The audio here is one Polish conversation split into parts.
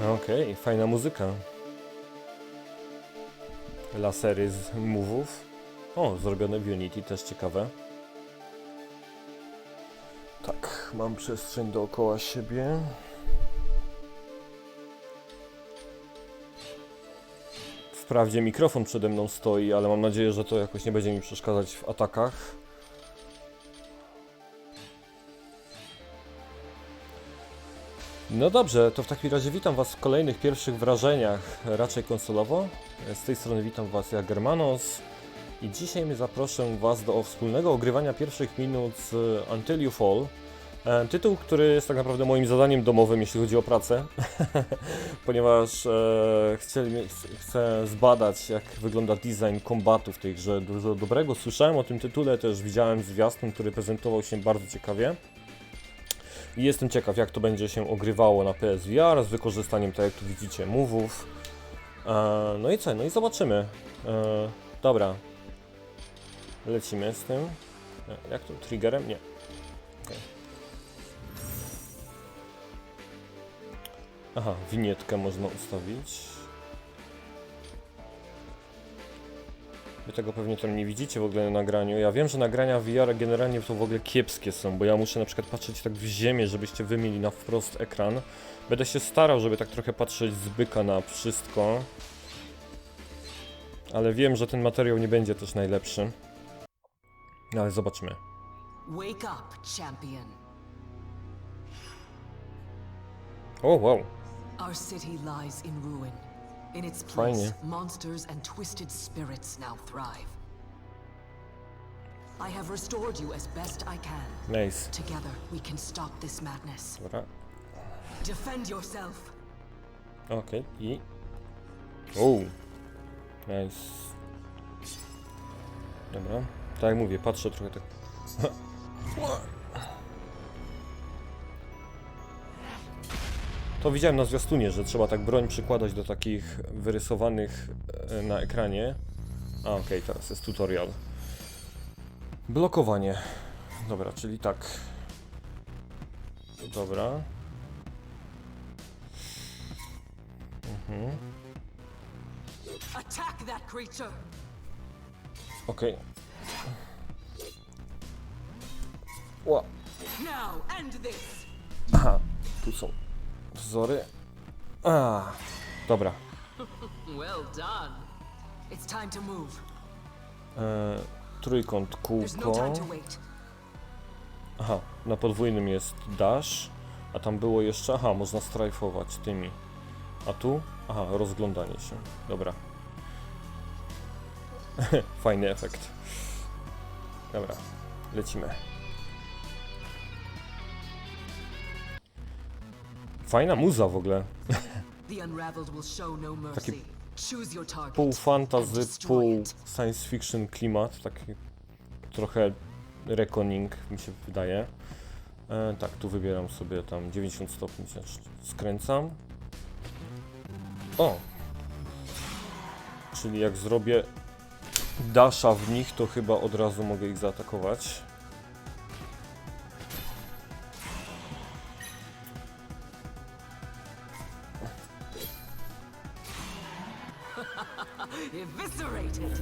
No okej, fajna muzyka. Lasery z move'ów. O, zrobione w Unity, też ciekawe. Tak, mam przestrzeń dookoła siebie. Wprawdzie mikrofon przede mną stoi, ale mam nadzieję, że to jakoś nie będzie mi przeszkadzać w atakach. No dobrze, to w takim razie witam Was w kolejnych pierwszych wrażeniach, raczej konsolowo. Z tej strony witam Was ja, Germanos. I dzisiaj zaproszę Was do wspólnego ogrywania pierwszych minut z Until You Fall. E, Tytuł, który jest tak naprawdę moim zadaniem domowym, jeśli chodzi o pracę, ponieważ e, chcieli, chcę zbadać, jak wygląda design kombatu w tej grze. Dużo dobrego słyszałem o tym tytule, też widziałem zwiastun, który prezentował się bardzo ciekawie. I jestem ciekaw, jak to będzie się ogrywało na PSVR z wykorzystaniem, tak jak tu widzicie, move'ów. E, no i co? No i zobaczymy. E, dobra. Lecimy z tym. E, jak to? Triggerem? Nie. Okej. Aha, winietkę można ustawić. Wy tego pewnie tam nie widzicie w ogóle na nagraniu. Ja wiem, że nagrania VR generalnie to w ogóle kiepskie są, bo ja muszę na przykład patrzeć tak w ziemię, żebyście wy mieli na wprost ekran. Będę się starał, żeby tak trochę patrzeć z byka na wszystko. Ale wiem, że ten materiał nie będzie też najlepszy. No ale zobaczymy. Wake up, champion. O, wow. Our city lies in ruin. In its place, monsters and twisted spirits now thrive. I have restored you as best I can. Nice. Together, we can stop this madness. Dobra. Defend yourself. Okej. I... O. Oh. Nice. Dobra. Tak jak mówię, patrzę trochę tak... To widziałem na zwiastunie, że trzeba tak broń przykładać do takich wyrysowanych e, na ekranie. A okej, teraz jest tutorial. Blokowanie. Dobra, czyli tak. Dobra. Mhm. Attack that creature. Okej. Ła. End this. Aha, tu są wzory. A, dobra. Well done. It's time to move. E, trójkąt, There's no kółko. time to wait. Aha, na podwójnym jest dash, a tam było jeszcze, aha, można strajfować tymi. A tu? Aha, rozglądanie się. Dobra. Fajny efekt. Dobra, lecimy. Fajna muza w ogóle. No target. pół fantasy, pół science fiction klimat, taki trochę reckoning mi się wydaje. E, tak, tu wybieram sobie tam 90 stopni, znaczy skręcam. O! Czyli jak zrobię dasha w nich, to chyba od razu mogę ich zaatakować. Eviscerated.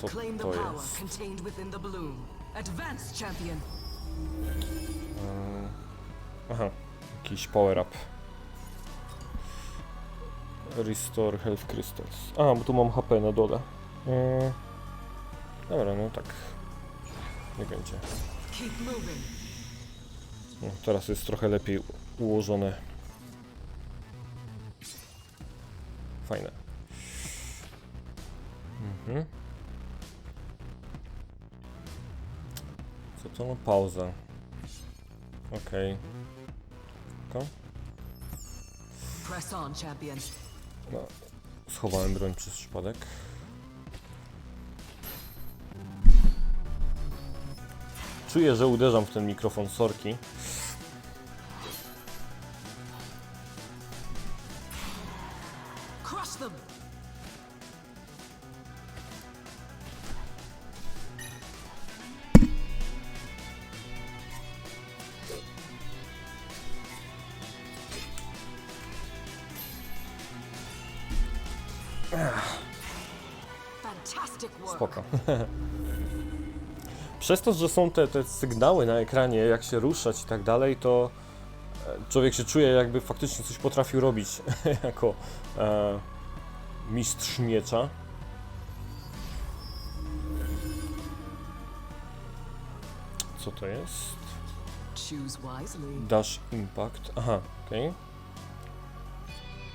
Co Claim the to power jest? contained within the bloom. Advance, champion. Aha, jakiś power up. Restore Health Crystals. A, bo tu mam HP na dole. Mm. Dobra, no tak. Nie będzie. Keep moving. No, teraz jest trochę lepiej u- ułożone. Fajne. Mhm. Co to? No, pauza. Okej. Okay. Press on, champion. No, schowałem broń przez przypadek. Czuję, że uderzam w ten mikrofon sorki. Spoko. Przez to, że są te, te sygnały na ekranie, jak się ruszać i tak dalej, to e, człowiek się czuje, jakby faktycznie coś potrafił robić jako e, mistrz miecza. Co to jest? Dash Impact. Aha, okej.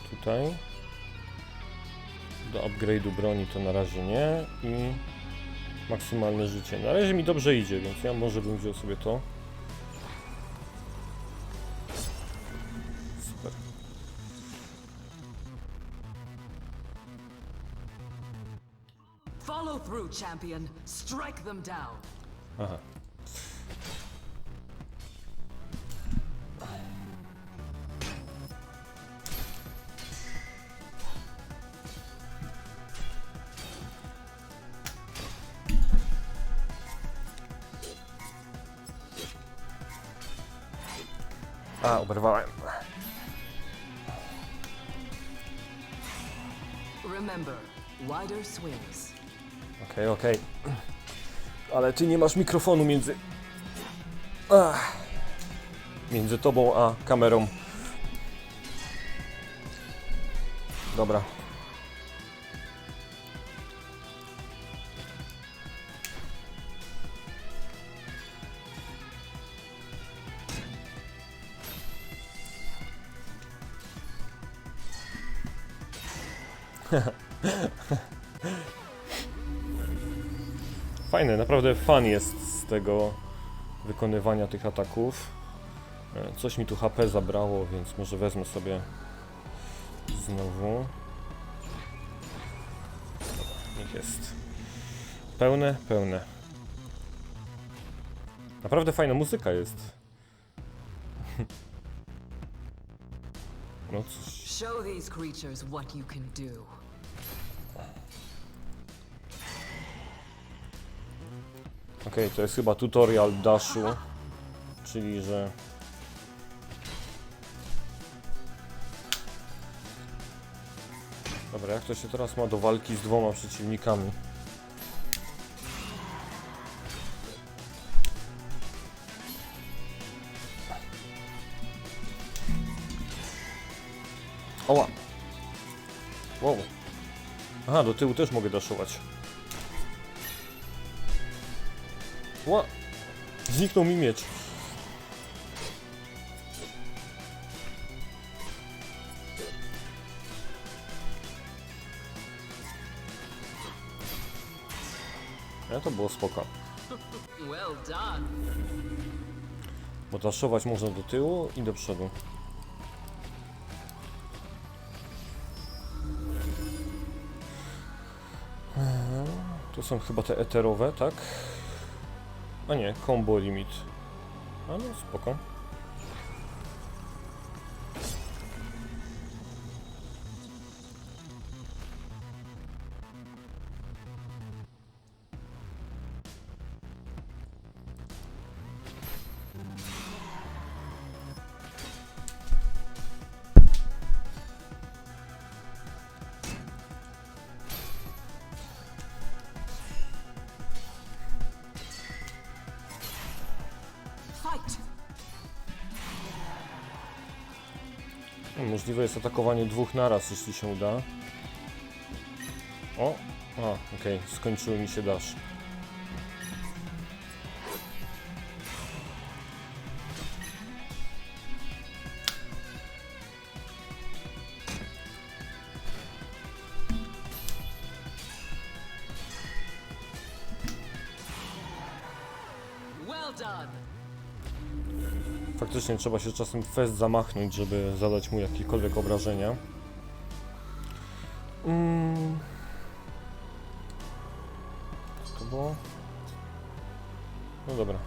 Tutaj. Do upgrade'u broni to na razie nie. I maksymalne życie. Na razie mi dobrze idzie, więc ja może bym wziął sobie to. Super. Follow through, champion. Strike them down. Aha. A, oberwałem. Remember, wider swings. Okej, okej. Ale ty nie masz mikrofonu między. Ach. Między tobą a kamerą. Dobra. Fajne, naprawdę fan jest z tego wykonywania tych ataków. E, Coś mi tu HP zabrało, więc może wezmę sobie znowu. Niech jest. Pełne, pełne. Naprawdę fajna muzyka jest. No coś. Show these creatures what you can do. Okej, to jest chyba tutorial dashu, czyli że... Dobra, jak to się teraz ma do walki z dwoma przeciwnikami? Oła! Wow. Aha, do tyłu też mogę daszować. Ła! Zniknął mi miecz. Ja to było spoko. Bo daszować można do tyłu i do przodu. Eee, Tu są chyba te eterowe, tak? A nie, combo limit. A no spoko. No, Możliwe jest atakowanie dwóch naraz, jeśli się uda. O! A, okej, skończyły mi się dash. Well done. Faktycznie trzeba się czasem fest zamachnąć, żeby zadać mu jakiekolwiek obrażenia. Mm. Co to było? No dobra.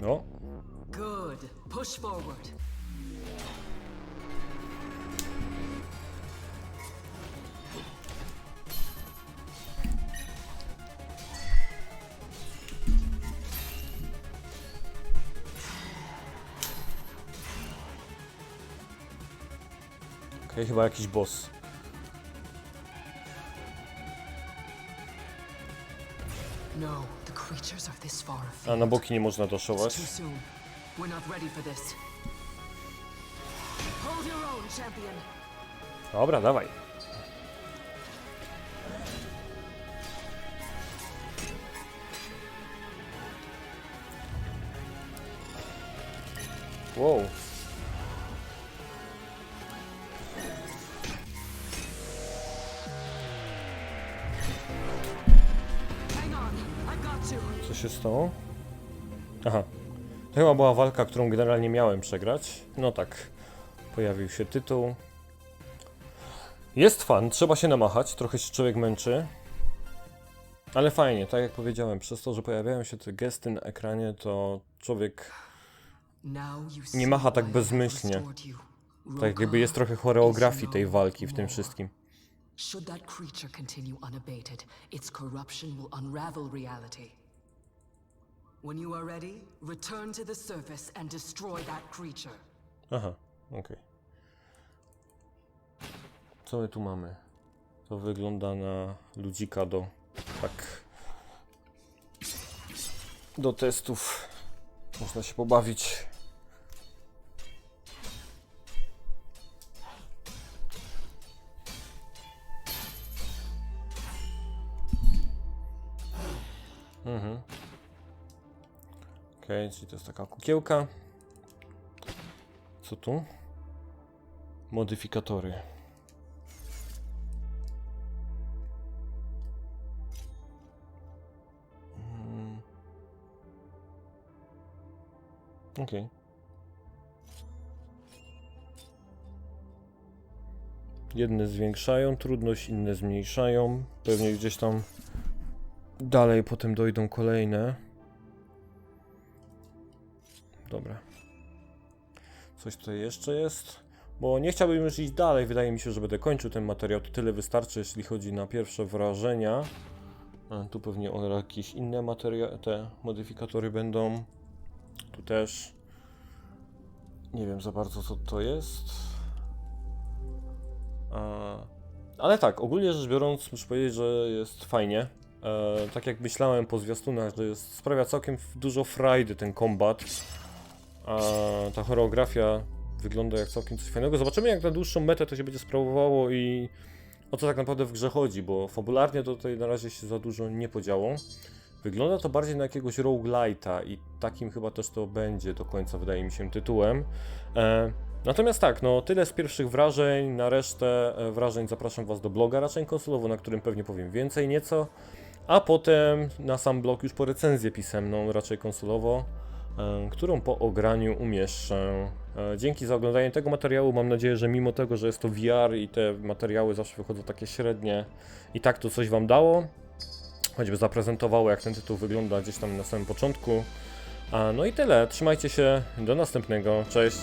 No, Good. Push forward. Chyba jakiś boss. No, A na boki nie można It's daszować. too soon. Co się stało? Aha. To chyba była walka, którą generalnie miałem przegrać. No tak. Pojawił się tytuł. Jest fan, trzeba się namachać, trochę się człowiek męczy. Ale fajnie, tak jak powiedziałem, przez to, że pojawiają się te gesty na ekranie, to człowiek Nie macha tak bezmyślnie. tak jakby jest trochę choreografii tej walki w tym wszystkim. Should that creature continue unabated, its corruption will unravel reality. When you are ready, return to the surface and destroy that creature. Aha. Co my tu mamy? To wygląda na ludzika do tak do testów. Można się pobawić. Mhm. Okej, czyli to jest taka kukiełka. Co tu? Modyfikatory. Mm. Okej. Jedne zwiększają trudność, inne zmniejszają. Pewnie gdzieś tam dalej potem dojdą kolejne. Dobra. Coś tutaj jeszcze jest. Bo nie chciałbym już iść dalej. Wydaje mi się, że będę kończył ten materiał. To tyle wystarczy, jeśli chodzi na pierwsze wrażenia. Tu pewnie o jakieś inne materiały, te modyfikatory będą. Tu też. Nie wiem za bardzo, co to jest. A, ale tak, ogólnie rzecz biorąc, muszę powiedzieć, że jest fajnie. E, tak jak myślałem po zwiastunach, że jest, sprawia całkiem dużo frajdy ten kombat. A ta choreografia wygląda jak całkiem coś fajnego. Zobaczymy jak na dłuższą metę to się będzie sprawowało i o co tak naprawdę w grze chodzi, bo fabularnie to tutaj na razie się za dużo nie podziało. Wygląda to bardziej na jakiegoś roguelite'a i takim chyba też to będzie do końca, wydaje mi się, tytułem. E, natomiast tak, no tyle z pierwszych wrażeń, na resztę e, wrażeń zapraszam Was do bloga raczej konsolowo, na którym pewnie powiem więcej nieco, a potem na sam blog już po recenzję pisemną, raczej konsolowo, e, którą po ograniu umieszczę. E, Dzięki za oglądanie tego materiału. Mam nadzieję, że mimo tego, że jest to VR i te materiały zawsze wychodzą takie średnie, i tak to coś Wam dało. Choćby zaprezentowało, jak ten tytuł wygląda gdzieś tam na samym początku. A, no i tyle. Trzymajcie się. Do następnego. Cześć.